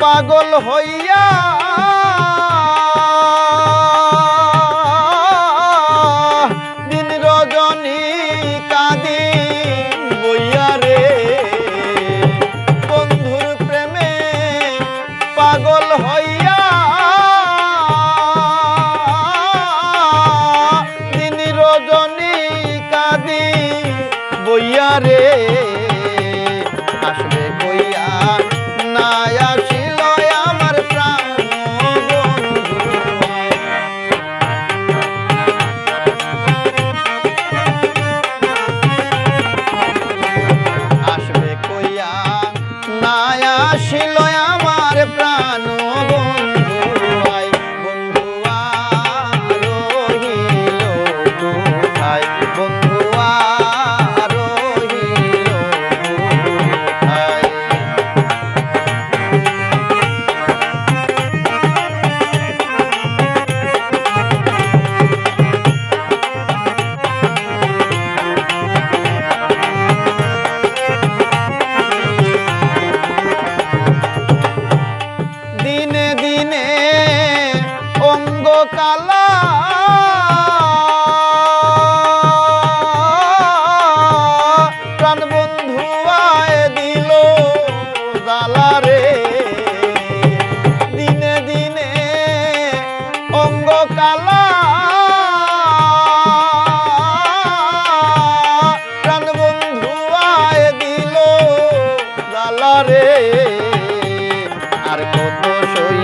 পাগল হইয়া দিনে দিনে অঙ্গ কালা। প্রাণ বন্ধু আয় দিল জালার আর কত সই